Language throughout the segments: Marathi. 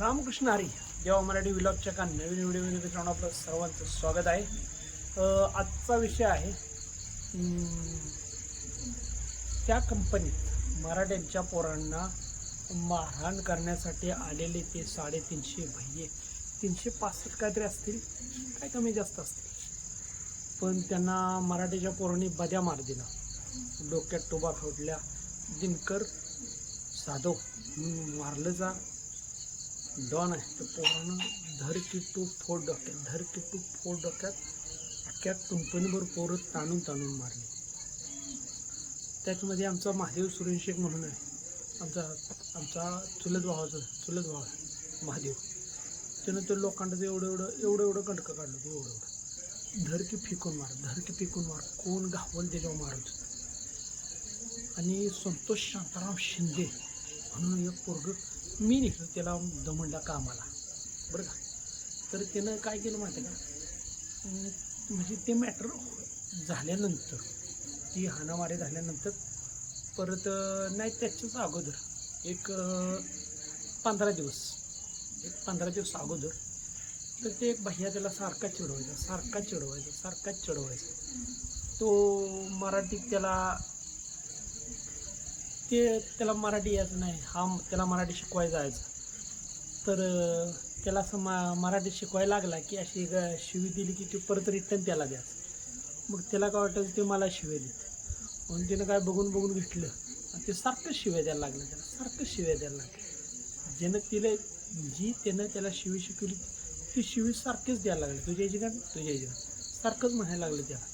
रामकृष्ण हरी जेव्हा मराठी विलॉगच्या का नवीन व्हिडिओमध्ये मित्रांनो आपलं सर्वांचं स्वागत आहे. आजचा विषय आहे त्या कंपनीत मराठ्यांच्या पोरांना मारहाण करण्यासाठी आलेले ते साडेतीनशे भय्ये तीनशे पासष्ट काहीतरी असतील काय कमी जास्त असतील. पण त्यांना मराठीच्या पोरांनी बद्या मार दिला. डोक्यात टोबा फोडल्या दिनकर साधो मारलं जा. डॉन आहे. तर पोरानं धर की टू फोड डोक्यात धर की टू फोड डोक्यात अख्ख्या कंपनीभर पोरं ताणून ताणून मारली. त्याच्यामध्ये आमचा महादेव सुरेश शेख म्हणून आहे. आमचा आमचा चुलत भावाचा चुलत भाव आहे महादेव. त्यानं तो लोखंडाचं एवढं एवढं एवढं एवढं कंटकं काढलं होतं एवढं एवढं. धर की फिकून मार धर की मार कोण घावल त्याच्यावर मारत आणि संतोष शांताराम शिंदे म्हणून एक पोरग मी निघलो त्याला दमणला कामाला बरं का? तर त्यानं काय केलं माहिती आहे का? म्हणजे ते मॅटर झाल्यानंतर ती हाणामारी झाल्यानंतर परत नाही त्याच्याच अगोदर एक पंधरा दिवस एक पंधरा दिवस अगोदर तर ते एक भैया त्याला सारखा चिडवायचा सारखा चिडवायचा सारखा चिडवायचा. तो मराठीत त्याला ते त्याला मराठी यायचं नाही. हा त्याला मराठी शिकवायला जायचं. तर त्याला असं मा मराठी शिकवायला लागला की अशी ग शिवी दिली की ती परत रिटर्न त्याला द्यायचं. मग त्याला काय वाटायचं ते मला शिव्या देत. म्हणून त्यानं काय बघून बघून घेतलं. आणि ते सारखं शिव्या द्यायला लागलं त्याला. सारखं शिव्या द्यायला लागलं. ज्यानं तिला जी त्यानं त्याला शिवी शिकवली ती शिवी सारखीच द्यायला लागली. तुझ्या याची का तुझ्या याची का सारखंच म्हणायला लागलं त्याला.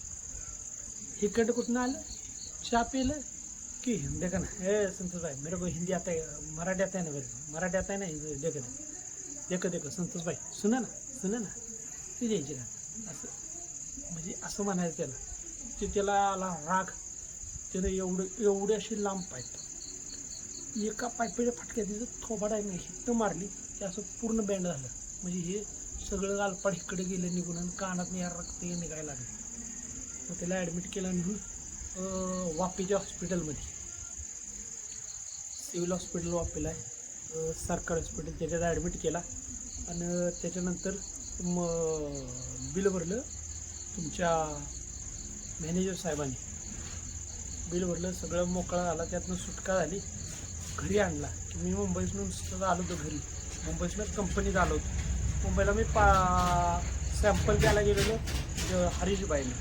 हिकडं कुठनं आलं? चहा पेलं कि देख ना ए संतोष भाई मेरे को हिंदी आता है मराठी आता है ना मेरे को मराठी आता है ना हिंदी देखो ना देखो देखो संतोष भाई सुना ना सुना ना ते द्यायचे असं म्हणजे असं म्हणायचं त्याला ते त्याला आला राग त्यानं एवढं एवढे अशी लांब पाईप एका पाईपच्या फटक्यात तिथं थोबाडा आहे मारली ते असं पूर्ण बँड झालं. म्हणजे हे सगळं गालपाड इकडे गेलं निघून आणि कानात यार रक्त निघायला लागलं. मग त्याला ॲडमिट केलं निघून वापीच्या हॉस्पिटलमध्ये सिव्हिल हॉस्पिटल वापरलं आहे सरकारी हॉस्पिटल त्याच्यात ॲडमिट केला. आणि त्याच्यानंतर मग बिल भरलं तुमच्या मॅनेजर साहेबांनी. बिल भरलं सगळं मोकळा झाला त्यातनं सुटका झाली. घरी आणला. की मी मुंबईतून आलो होतो घरी. मुंबईतूनच कंपनीत आलो होतो. मुंबईला मी पा सॅम्पल द्यायला गेलेलो अं, हरीशबाईला.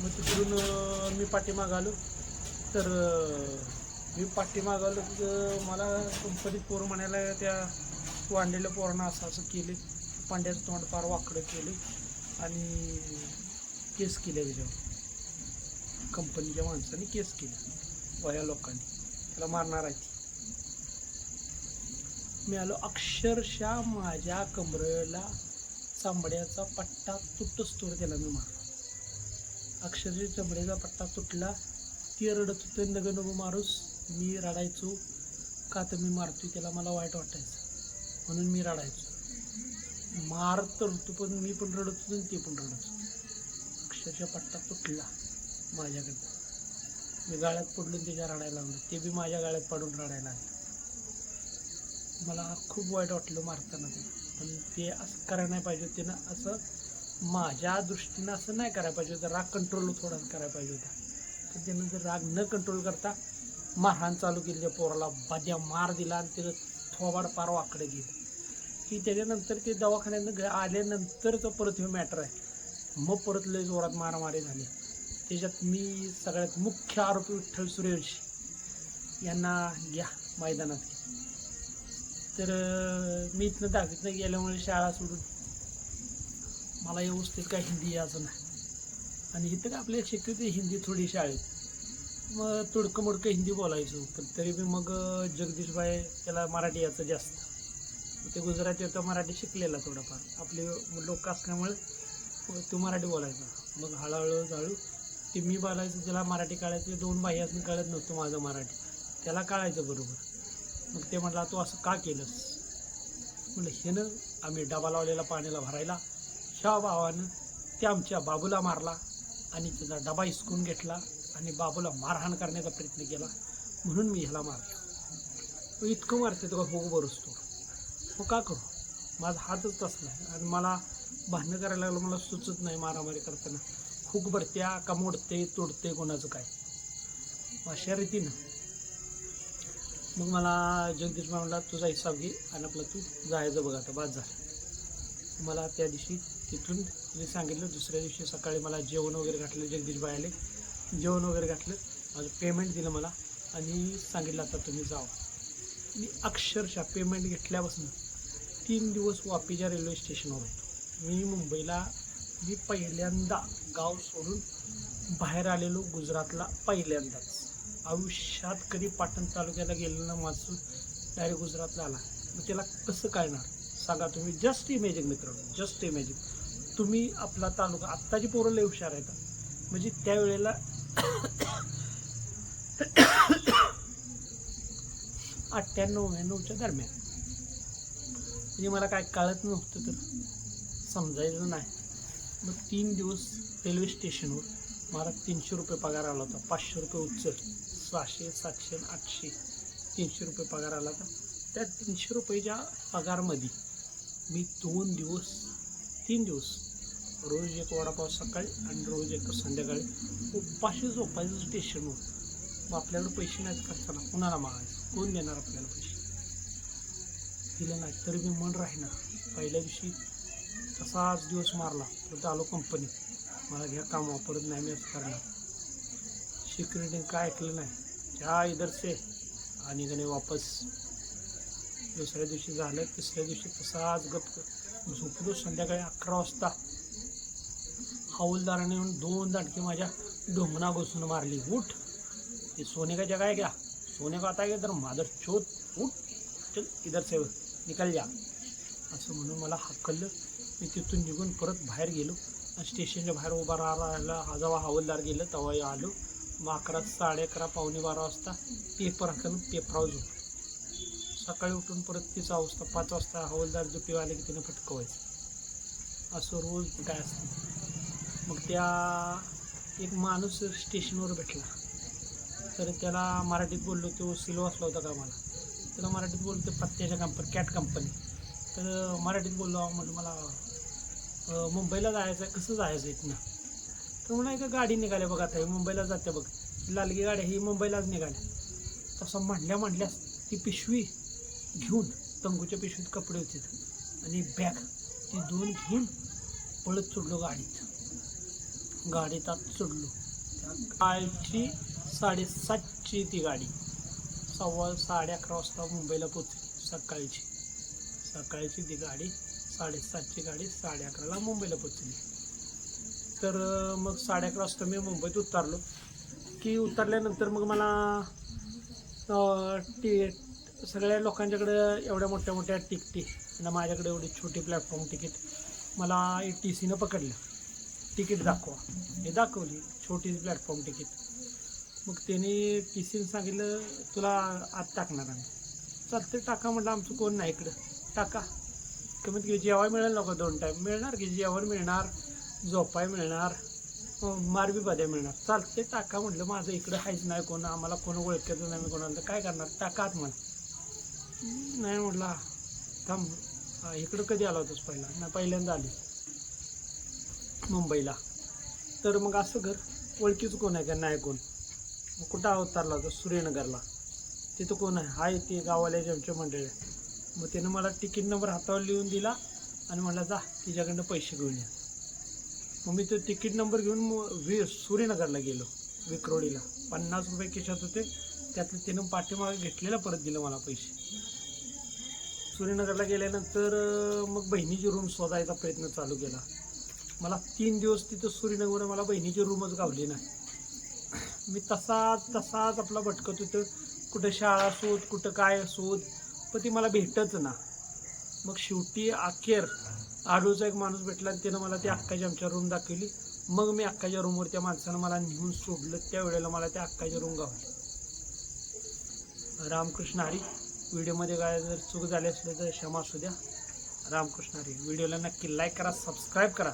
मग तिकडून मी पाठीमाग आलो. तर मी पाठी आलो तर मला कंपनीत पोरं म्हणायला त्या वांडलेल्या पोरांना असं असं केले पांड्याचं तोंड फार वाकडं केले आणि केस केले त्याच्यावर. कंपनीच्या माणसाने केस केले वया लोकांनी. त्याला मारणार आहे ती. मी आलो अक्षरशः माझ्या कमरेला चांबड्याचा पट्टा तुटच तोर त्याला मी मारलो. अक्षरशः चांबड्याचा पट्टा तुटला ती रडत होते नग नको मारूस. मी रडायचो का तर मी मारतोय त्याला मला वाईट वाटायचं. म्हणून मी रडायचो. मार तर होतो पण मी पण रडत होतो आणि ते पण रडत होतो. अक्षरशः पट्टा तुटला माझ्याकडनं मी गाळ्यात पडलून त्याच्या रडायला लागलो. ते बी माझ्या गाळ्यात पडून रडायला लागलं. मला खूप वाईट वाटलं मारताना ते. पण ते असं करायला नाही पाहिजे होते. ना असं माझ्या दृष्टीनं असं नाही करायला पाहिजे होतं. राग कंट्रोल थोडा करायला पाहिजे होता. तर त्यानं जर राग न कंट्रोल करता मारहाण चालू केली त्या पोराला. बाद्या मार दिला आणि त्याचं थोबाड पार वाकडं गेलं की त्याच्यानंतर ते दवाखान्यानं आल्यानंतरचं परत हे मॅटर आहे. मग परत लय जोरात मारामारी झाली. त्याच्यात मी सगळ्यात मुख्य आरोपी विठ्ठल सुरेश यांना घ्या मैदानात. तर मी इथनं दहावीतनं गेल्यामुळे शाळा सोडून मला व्यवस्थित काय हिंदी यायचं नाही. आणि इथं का आपल्या शक्यतो हिंदी थोडी शाळेत. मग तुडकं मुडकं हिंदी बोलायचो. पण तरी बी मग जगदीशबाई त्याला मराठी याचं जास्त. ते गुजराती होतं मराठी शिकलेला थोडाफार. आपले लोक असल्यामुळे तो मराठी बोलायचा. मग हळूहळू हळू ते मी बोलायचं त्याला मराठी काढायचं दोन भाई असून कळत नव्हतं माझं मराठी. त्याला काढायचं बरोबर. मग ते म्हटलं तू असं का केलंस? म्हणलं ह्यानं आम्ही डबा लावलेला पाण्याला भरायला. ह्या भावानं ते आमच्या बाबूला मारला आणि त्याचा डबा हिसकून घेतला. आणि बाबूला मारहाण करण्याचा प्रयत्न केला. म्हणून मी ह्याला मारलं. इतकं मारते तो हो बरसतो. हो का करू? माझा हातच तसला आहे आणि मला भांडणं करायला लागलं मला सुचत नाही मारामारी करताना. हुक भरत्या का मोडते तोडते कोणाचं काय? अशा रीतीनं. मग मला जगदीश म्हणला तुझा हिसाब घे आणि आपला तू जायचं बघ आता बाद झालं. मला त्या दिवशी तिथून तिने सांगितलं दुसऱ्या दिवशी सकाळी मला जेवण वगैरे घातलं जगदीशबाई आले जेवण वगैरे घातलं माझं पेमेंट दिलं मला आणि सांगितलं आता तुम्ही जावा. मी अक्षरशः पेमेंट घेतल्यापासून तीन दिवस वापीच्या रेल्वे स्टेशनवर होतो. मी मुंबईला मी पहिल्यांदा गाव सोडून बाहेर आलेलो गुजरातला पहिल्यांदाच. आयुष्यात कधी पाटण तालुक्याला गेलेलं ना माझं डायरेक्ट गुजरातला आला. मग त्याला कसं कळणार? सांगा तुम्ही. जस्ट इमॅजिन मित्रांनो जस्ट इमॅजिन तुम्ही आपला तालुका आत्ताची पोरं लय हुशार आहेत. म्हणजे त्यावेळेला अठ्ठ्याण्णव नव्याण्णवच्या दरम्यान. म्हणजे मला काय कळत नव्हतं तर समजायचं नाही. मग तीन दिवस रेल्वे स्टेशनवर मला तीनशे रुपये पगार आला होता. पाचशे रुपये उचल. सहाशे सातशे आठशे तीनशे रुपये पगार आला होता. त्या तीनशे रुपयेच्या पगारमध्ये मी दोन दिवस तीन दिवस रोज एक वडापाव सकाळी आणि रोज एक संध्याकाळी. उपाशी झोपायचं स्टेशनवर मग आपल्याकडे पैसे नाहीत खर्चाला कुणाला मागायचं? कोण देणार आपल्याला पैसे? दिलं नाही तरी मी मन राहीना. पहिल्या दिवशी तसाच दिवस मारला तर आलो कंपनी मला घ्या काम वापरत नाही मी असं करणार. सिक्युरिटीने काय ऐकलं नाही? त्या इधर से. आणि गणे वापस. दुसऱ्या दिवशी झालं तिसऱ्या दिवशी तसाच गप झोपलो संध्याकाळी अकरा वाजता. हौलदाराने येऊन दोन दाटके माझ्या ढोंगणा घुसून मारली. उठ. ते सोने का जगह है क्या सोने का आता है तर मादर चोत उठ. चल इधर से निकल जा. असं म्हणून मला हक्कलं मी तिथून निघून परत बाहेर गेलो आणि स्टेशनच्या बाहेर उभा राहायला हा जेव्हा हवालदार गेलं तेव्हा आलो. मग अकरा साडे अकरा पावणे बारा वाजता पेपर हाकलून पेपरावर झोपलो सकाळी उठून परत तीच वाजता पाच वाजता हवालदार झोपी आले की तिने फटकवायचं. असं रोज काय असतं? मग त्या एक माणूस स्टेशनवर भेटला. तर त्याला मराठीत बोललो तो सिलो असला होता का मला त्याला मराठीत बोलतो पत्त्याच्या कंपनी कॅट कंपनी तर मराठीत बोललो म्हटलं मला मुंबईला जायचं आहे कसं जायचं इथनं? तर म्हणा एका गाडी निघाल्या बघ आता हे मुंबईला जाते बघ. लालगी गाड्या ही मुंबईलाच निघाल्या. तसं म्हणल्या म्हणल्यास ती पिशवी घेऊन तंगूच्या पिशवीत कपडे होते. आणि बॅग ती दोन घेऊन पळत चढलो गाडीत. गाडीत आत चढलो. त्या कालची साडेसातची ती गाडी. सव्वा साडे अकरा वाजता मुंबईला पोचली सकाळची. सकाळची ती गाडी साडेसातची गाडी साडे अकराला मुंबईला पोचली तर मग साडे अकरा वाजता मी मुंबईत उतरलो. की उतरल्यानंतर मग मला टी सगळ्या लोकांच्याकडं एवढ्या मोठ्या मोठ्या तिकटी आणि माझ्याकडे एवढी छोटी प्लॅटफॉर्म तिकीट मला टी सीनं पकडलं. तिकीट दाखवा. हे दाखवली छोटी प्लॅटफॉर्म तिकीट. मग त्याने टी सीने सांगितलं तुला आत टाकणार आम्ही. चालतं टाका म्हटलं आमचं कोण नाही इकडं. टाका. कमीत कमी जेवाय मिळेल नको दोन टाईम मिळणार की जेवण मिळणार झोपाय मिळणार मारबी बद्या मिळणार. चालते टाका म्हटलं माझं इकडं आहेच नाही कोण आम्हाला कोण ओळखायचं नाही कोणाला काय करणार? टाका आत म्हणा. नाही म्हटलं थांब इकडं कधी आला होतास पहिला? नाही पहिल्यांदा आली. मुंबईला. तर मग असं कर ओळखीचं कोण आहे का? नाही कोण? मग कुठं अवतारला होता? सूर्यनगरला तिथं कोण आहे? हाय ते गावाला आमच्या मंडळी मग त्यानं मला तिकीट नंबर हातावर लिहून दिला आणि म्हणला जा तिच्याकडनं पैसे घेऊन या. मग मी तो तिकीट नंबर घेऊन मग वि सूर्यनगरला गेलो विक्रोळीला. पन्नास रुपये खिशात होते. त्यातलं त्यानं पाठीमागे घेतलेलं परत दिलं मला पैसे. सूर्यनगरला गेल्यानंतर मग बहिणीची रूम शोधायचा प्रयत्न चालू केला. मला तीन दिवस तिथं सूर्यनगरला मला बहिणीची रूमच गावली नाही. मी तसाच तसाच आपला भटकत होतं. कुठं शाळा शोध कुठं काय शोध पण ती मला भेटच ना. मग शेवटी अखेर आडूचा एक माणूस भेटला आणि त्यानं मला ती अक्काची आमच्या रूम दाखवली. मग मी अक्काच्या रूमवर त्या माणसानं मला नेऊन सोडलं त्या वेळेला मला त्या अक्काच्या रूम गावली. रामकृष्ण हरी व्हिडिओमध्ये काय जर चूक झाली असली तर क्षमा असू द्या. रामकृष्ण हरी व्हिडिओला नक्की लाईक करा सबस्क्राईब करा.